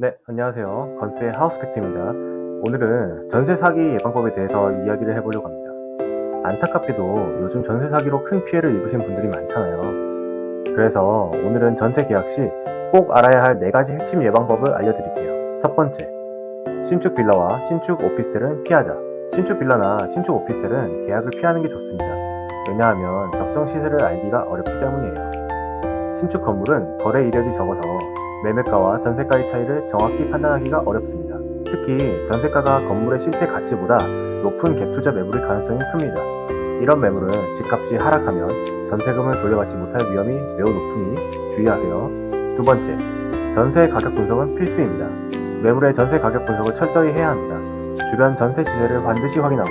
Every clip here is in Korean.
네, 안녕하세요. 건스의 하우스팩트입니다. 오늘은 전세 사기 예방법에 대해서 이야기를 해보려고 합니다. 안타깝게도 요즘 전세 사기로 큰 피해를 입으신 분들이 많잖아요. 그래서 오늘은 전세 계약 시 꼭 알아야 할 네 가지 핵심 예방법을 알려드릴게요. 첫 번째, 신축 빌라와 신축 오피스텔은 피하자. 신축 빌라나 신축 오피스텔은 계약을 피하는 게 좋습니다. 왜냐하면 적정 시세를 알기가 어렵기 때문이에요. 신축 건물은 거래 이력이 적어서 매매가와 전세가의 차이를 정확히 판단하기가 어렵습니다. 특히 전세가가 건물의 실제 가치보다 높은 갭 투자 매물일 가능성이 큽니다. 이런 매물은 집값이 하락하면 전세금을 돌려받지 못할 위험이 매우 높으니 주의하세요. 두 번째, 전세 가격 분석은 필수입니다. 매물의 전세 가격 분석을 철저히 해야 합니다. 주변 전세 시세를 반드시 확인하고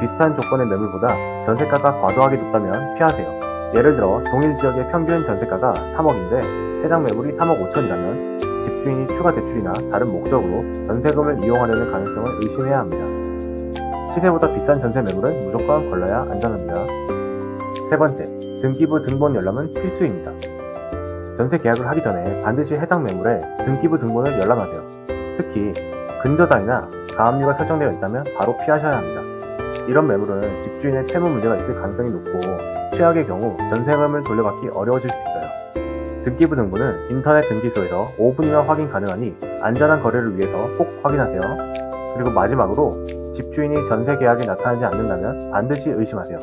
비슷한 조건의 매물보다 전세가가 과도하게 높다면 피하세요. 예를 들어 동일 지역의 평균 전세가가 3억인데 해당 매물이 3억 5천이라면 집주인이 추가 대출이나 다른 목적으로 전세금을 이용하려는 가능성을 의심해야 합니다. 시세보다 비싼 전세 매물은 무조건 걸러야 안전합니다. 세 번째, 등기부 등본 열람은 필수입니다. 전세 계약을 하기 전에 반드시 해당 매물에 등기부 등본을 열람하세요. 특히 근저당이나 가압류가 설정되어 있다면 바로 피하셔야 합니다. 이런 매물은 집주인의 채무 문제가 있을 가능성이 높고 최악의 경우 전세금을 돌려받기 어려워질 수 있어요. 등기부 등본은 인터넷 등기소에서 5분이나 확인 가능하니 안전한 거래를 위해서 꼭 확인하세요. 그리고 마지막으로 집주인이 전세 계약에 나타나지 않는다면 반드시 의심하세요.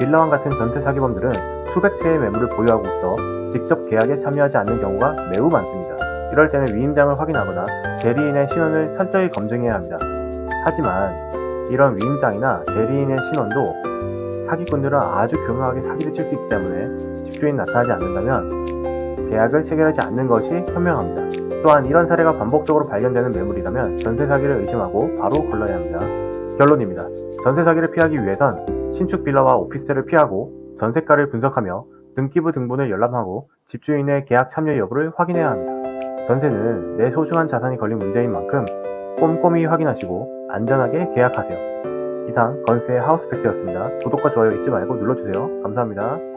빌라왕 같은 전세 사기범들은 수백 채의 매물을 보유하고 있어 직접 계약에 참여하지 않는 경우가 매우 많습니다. 이럴 때는 위임장을 확인하거나 대리인의 신원을 철저히 검증해야 합니다. 하지만 이런 위임장이나 대리인의 신원도 사기꾼들은 아주 교묘하게 사기를 칠 수 있기 때문에 집주인 나타나지 않는다면 계약을 체결하지 않는 것이 현명합니다. 또한 이런 사례가 반복적으로 발견되는 매물이라면 전세 사기를 의심하고 바로 걸러야 합니다. 결론입니다. 전세 사기를 피하기 위해선 신축 빌라와 오피스텔을 피하고 전세가를 분석하며 등기부 등본을 열람하고 집주인의 계약 참여 여부를 확인해야 합니다. 전세는 내 소중한 자산이 걸린 문제인 만큼 꼼꼼히 확인하시고 안전하게 계약하세요. 이상 건스의 하우스팩트였습니다. 구독과 좋아요 잊지 말고 눌러주세요. 감사합니다.